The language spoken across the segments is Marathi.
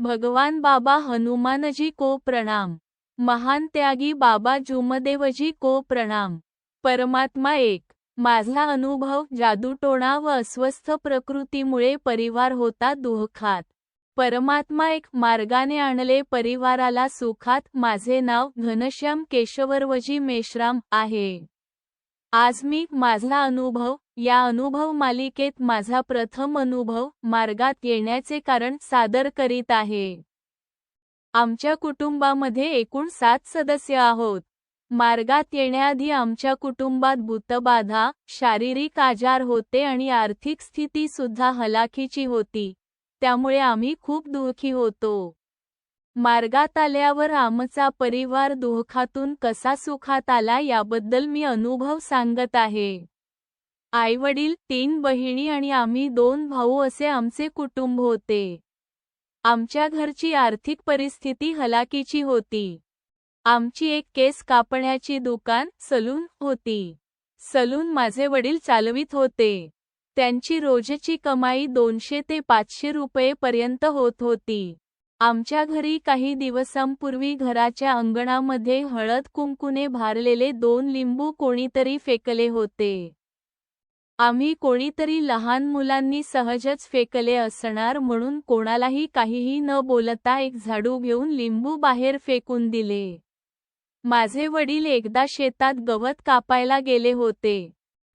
भगवान बाबा हनुमानजी को प्रणाम. महान त्यागी बाबा जुमदेवजी को प्रणाम. परमात्मा एक. माझा अनुभव जादूटोणा व अस्वस्थ प्रकृतीमुळे परिवार होता दुःखात. परमात्मा एक मार्गाने आणले परिवाराला सुखात. माझे नाव घनश्याम केशवरवजी मेश्राम आहे. आज मी माझा अनुभव या अनुभव मालिकेत माझा प्रथम अनुभव मार्गात येण्याचे कारण सादर करीत आहे. आमच्या कुटुंबामध्ये एकूण सात सदस्य आहोत. मार्गात येण्याआधी आमच्या कुटुंबात भूतबाधा शारीरिक आजार होते आणि आर्थिक स्थिती सुद्धा हलाखीची होती. त्यामुळे आम्ही खूप दुःखी होतो. मार्गात आल्यावर आमचा परिवार दुःखातून कसा सुखात आला याबद्दल मी अनुभव सांगत आहे. आईवडील तीन बहिणी आणि आम्ही दोन भाऊ असे आमचे कुटुंब होते. आमच्या घरची आर्थिक परिस्थिती हलाकीची होती. आमची एक केस कापण्याची दुकान सलून होती. सलून माझे वडील चालवित होते. त्यांची रोजची कमाई दोनशे ते पाचशे रुपये पर्यंत होत होती. आमच्या घरी काही दिवसांपूर्वी घराच्या अंगणामध्ये हळद कुंकुने भारलेले दोन लिंबू कोणीतरी फेकले होते. आम्ही कोणीतरी लहान मुलांनी सहजच फेकले असणार म्हणून कोणालाही काहीही न बोलता एक झाडू घेऊन लिंबू बाहेर फेकून दिले. माझे वडील एकदा शेतात गवत कापायला गेले होते.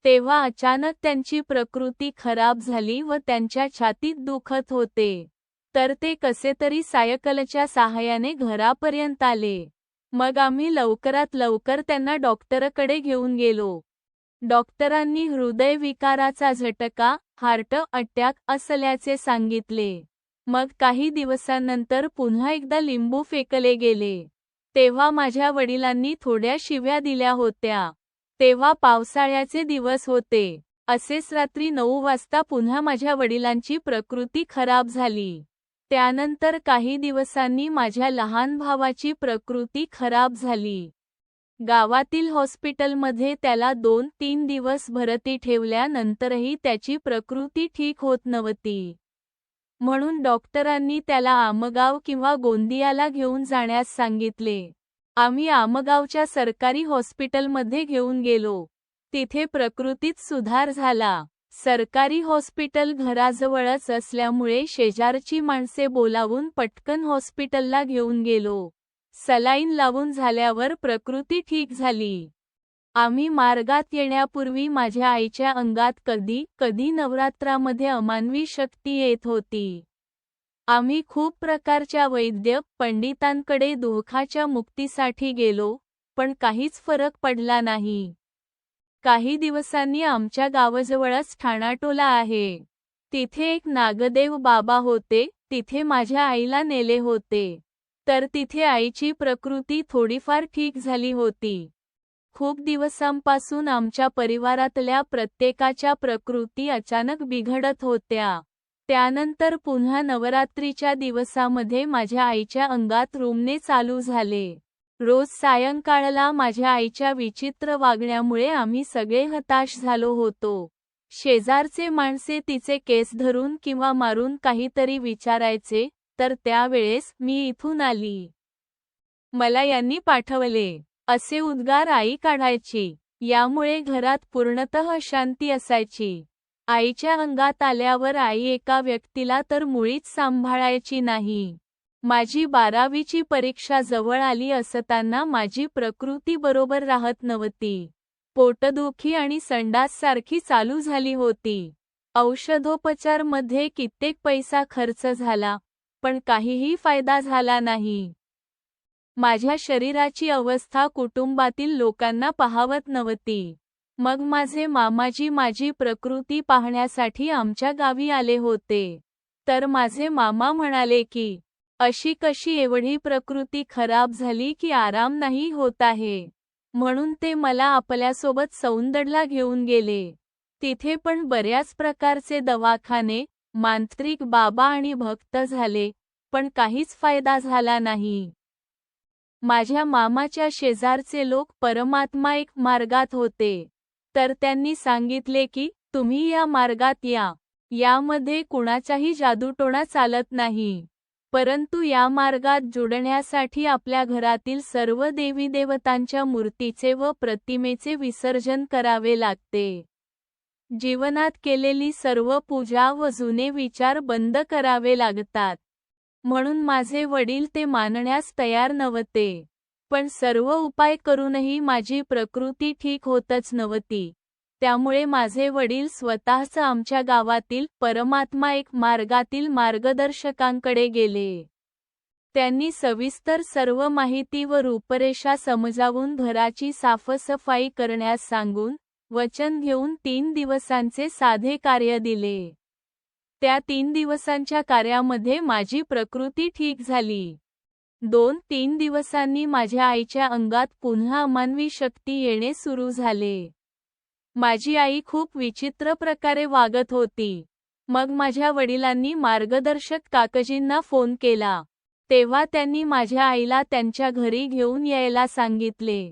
तेव्हा अचानक त्यांची प्रकृती खराब झाली व त्यांच्या छातीत दुखत होते. तर ते कसे तरी सायकलच्या सहाय्याने घरापर्यंत आले. मग आम्ही लवकरात लवकर त्यांना डॉक्टरकडे घेऊन गेलो. डॉक्टरांनी हृदयविकाराचा झटका हार्ट अटॅक असल्याचे सांगितले. मग काही दिवसांनंतर पुन्हा एकदा लिंबू फेकले गेले. तेव्हा माझ्या वडिलांनी थोड्या शिव्या दिल्या होत्या. तेव्हा पावसाळ्याचे दिवस होते. असेच रात्री नऊ वाजता पुन्हा माझ्या वडिलांची प्रकृती खराब झाली. त्यानंतर काही दिवसांनी माझ्या लहान भावाची प्रकृती खराब झाली. गावातील हॉस्पिटलमध्ये त्याला दोन तीन दिवस भरती ठेवल्यानंतरही त्याची प्रकृती ठीक होत नव्हती. म्हणून डॉक्टरांनी त्याला आमगाव किंवा गोंदियाला घेऊन जाण्यास सांगितले. आम्ही आमगावच्या सरकारी हॉस्पिटलमध्ये घेऊन गेलो. तिथे प्रकृतीत सुधार झाला. सरकारी हॉस्पिटल घराजवळच असल्यामुळे शेजारची माणसे बोलावून पटकन हॉस्पिटलला घेऊन गेलो. सलाईन लावून झाल्यावर प्रकृती ठीक झाली. आम्ही मार्गात येण्यापूर्वी माझ्या आईच्या अंगात कधी कधी नवरात्रामध्ये अमानवी शक्ती येत होती. आम्ही खूप प्रकारच्या वैद्य पंडितांकडे दुःखाच्या मुक्तीसाठी गेलो पण काहीच फरक पडला नाही. काही दिवसांनी आमच्या गावाजवळच ठाणाटोला आहे. तिथे एक नागदेव बाबा होते तिथे माझ्या आईला नेले होते. तर तिथे आईची प्रकृती थोडीफार ठीक झाली होती. खूप दिवसांपासून आमच्या परिवारातल्या प्रत्येकाच्या प्रकृती अचानक बिघडत होत्या. त्यानंतर पुन्हा नवरात्रीच्या दिवसामध्ये माझ्या आईच्या अंगात रुमणे चालू झाले. रोज सायंकाळला माझ्या आईच्या विचित्र वागण्यामुळे आम्ही सगळे हताश झालो होतो. शेजारचे माणसे तिचे केस धरून किंवा मारून काहीतरी विचारायचे तर त्यावेळेस मी इथून आली. मला यांनी पाठवले असे उद्गार आई काढायची यामुळे घरात पूर्णतः शांती असायची. आईच्या अंगात आल्यावर आई एका व्यक्तीला तर मुळीच सांभाळायची नाही. माझी बारावीची परीक्षा जवळ आली असताना माझी प्रकृती बरोबर राहत नव्हती. पोटदुखी आणि संडाससारखी चालू झाली होती. औषधोपचारमध्ये कित्येक पैसा खर्च झाला पण काहीही फायदा झाला नाही. माझ्या शरीराची अवस्था कुटुंबातील लोकांना पाहावत नव्हती. मग माझे मामाजी माझी प्रकृती पाहण्यासाठी आमच्या गावी आले होते. तर माझे मामा म्हणाले की अशी कशी एवढी प्रकृती खराब झाली की आराम नाही होत आहे? म्हणून ते मला आपल्यासोबत सौंदडला घेऊन गेले. तिथे पण बऱ्याच प्रकारचे दवाखाने मांत्रिक बाबा आणि भक्त झाले पण काहीच फायदा झाला नाही. माझ्या मामाच्या शेजारचे लोक परमात्मा एक मार्गात होते. तर त्यांनी सांगितले की तुम्ही या मार्गात या. यामध्ये कुणाचाही जादूटोणा चालत नाही. परंतु या मार्गात जुडण्यासाठी आपल्या घरातील सर्व देवीदेवतांच्या मूर्तीचे व प्रतिमेचे विसर्जन करावे लागते. जीवनात केलेली सर्व पूजा व जुने विचार बंद करावे लागतात. म्हणून माझे वडील ते मानण्यास तयार नव्हते. पण सर्व उपाय करूनही माझी प्रकृती ठीक होतच नव्हती. त्यामुळे माझे वडील स्वतःच आमच्या गावातील परमात्मा एक मार्गातील मार्गदर्शकांकडे गेले. त्यांनी सविस्तर सर्व माहिती व रूपरेषा समजावून घराची साफसफाई करण्यास सांगून वचन घेऊन तीन दिवसांचे साधे कार्य दिले. त्या तीन दिवसांच्या कार्यामध्ये माझी प्रकृती ठीक झाली. दोन तीन दिवसांनी माझ्या आईच्या अंगात पुन्हा अमानवी शक्ती येणे सुरू झाले. माझी आई खूप विचित्र प्रकारे वागत होती. मग माझ्या वडिलांनी मार्गदर्शक काकजींना फोन केला. तेव्हा त्यांनी माझ्या आईला त्यांच्या घरी घेऊन यायला सांगितले.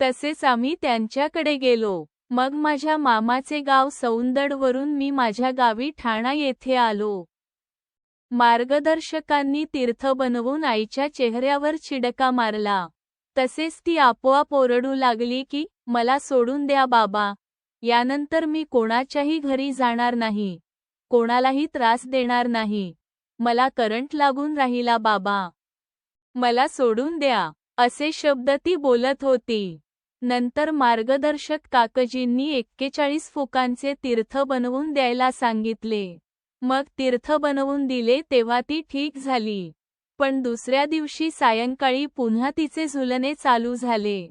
तसेच आम्ही त्यांच्याकडे गेलो. मग माझ्या मामाचे गाव सौंदडवरून मी माझ्या गावी ठाणा येथे आलो. मार्गदर्शकांनी तीर्थ बनवून आईच्या चेहऱ्यावर चिडका मारला. तसेच ती आपोआप ओरडू लागली की मला सोडून द्या बाबा. यानंतर मी कोणाच्याही घरी जाणार नाही. कोणालाही त्रास देणार नाही. मला करंट लागून राहिला बाबा. मला सोडून द्या असे शब्द ती बोलत होती. नंतर मार्गदर्शक काकजींनी एक्केचाळीस फुकांचे तीर्थ बनवून द्यायला सांगितले. मग तीर्थ बनवून दिले तेव्हा ती ठीक झाली. पण दुसऱ्या दिवशी सायंकाळी पुन्हा तिचे झुलणे चालू झाले.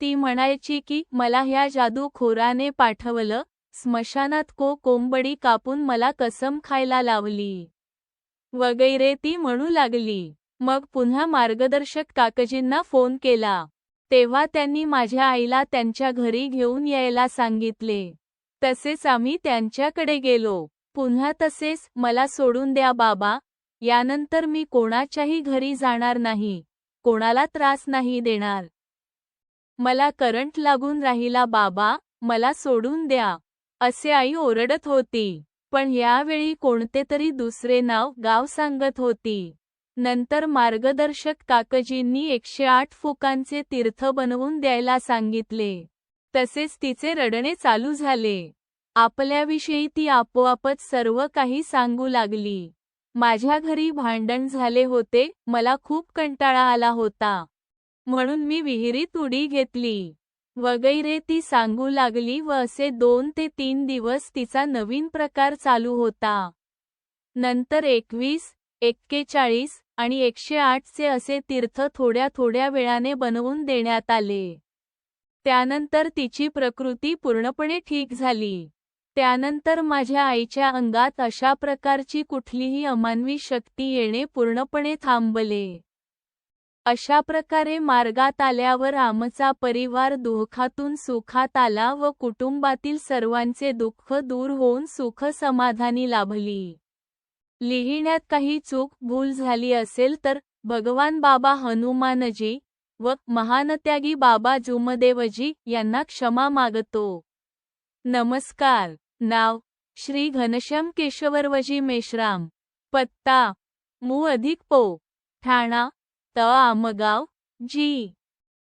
ती म्हणायची की मला ह्या जादूखोराने पाठवलं स्मशानात को कोंबडी कापून मला कसम खायला लावली. वगैरे ती म्हणू लागली. मग पुन्हा मार्गदर्शक काकजींना फोन केला. तेव्हा त्यांनी माझ्या आईला त्यांच्या घरी घेऊन यायला सांगितले. तसेच आम्ही त्यांच्याकडे गेलो. पुन्हा तसेच मला सोडून द्या बाबा. यानंतर मी कोणाच्याही घरी जाणार नाही. कोणाला त्रास नाही देणार. मला करंट लागून राहिला बाबा मला सोडून द्या. असे आई ओरडत होती. पण यावेळी कोणते तरी दुसरे नाव गाव सांगत होती. नंतर मार्गदर्शक काकजींनी एकशे आठ फुकांचे तीर्थ बनवून द्यायला सांगितले. तसेच तिचे रडणे चालू झाले. आपल्याविषयी ती आपोआपच सर्व काही सांगू लागली. माझ्या घरी भांडण झाले होते मला खूप कंटाळा आला होता. म्हणून मी विहिरीत उडी घेतली. वगैरे ती सांगू लागली व असे दोन ते तीन दिवस तिचा नवीन प्रकार चालू होता. नंतर एकवीस एक्केचाळीस आणि एकशे आठचे असे तीर्थ थोड्या थोड्या वेळाने बनवून देण्यात आले. त्यानंतर तिची प्रकृती पूर्णपणे ठीक झाली. त्यानंतर माझ्या आईच्या अंगात अशा प्रकारची कुठलीही अमानवी शक्ती येणे पूर्णपणे थांबले. अशा प्रकारे मार्गात आल्यावर आमचा परिवार दुःखातून सुखात आला व कुटुंबातील सर्वांचे दुःख दूर होऊन सुख समाधानी लाभली. लिहिण्यात काही चूक भूल झाली असेल तर भगवान बाबा हनुमानजी व महानत्यागी बाबा जुमदेवजी यांना क्षमा मागतो. नमस्कार. नाव श्री घनश्याम केशवरवजी मेश्राम. पत्ता मू अधिक पो. ठाणा त आमगाव जी.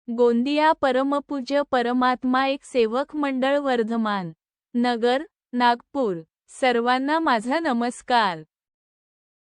गोंदिया परमपूज्य परमात्मा एक सेवक मंडळ वर्धमान नगर नागपूर. सर्वांना माझा नमस्कार.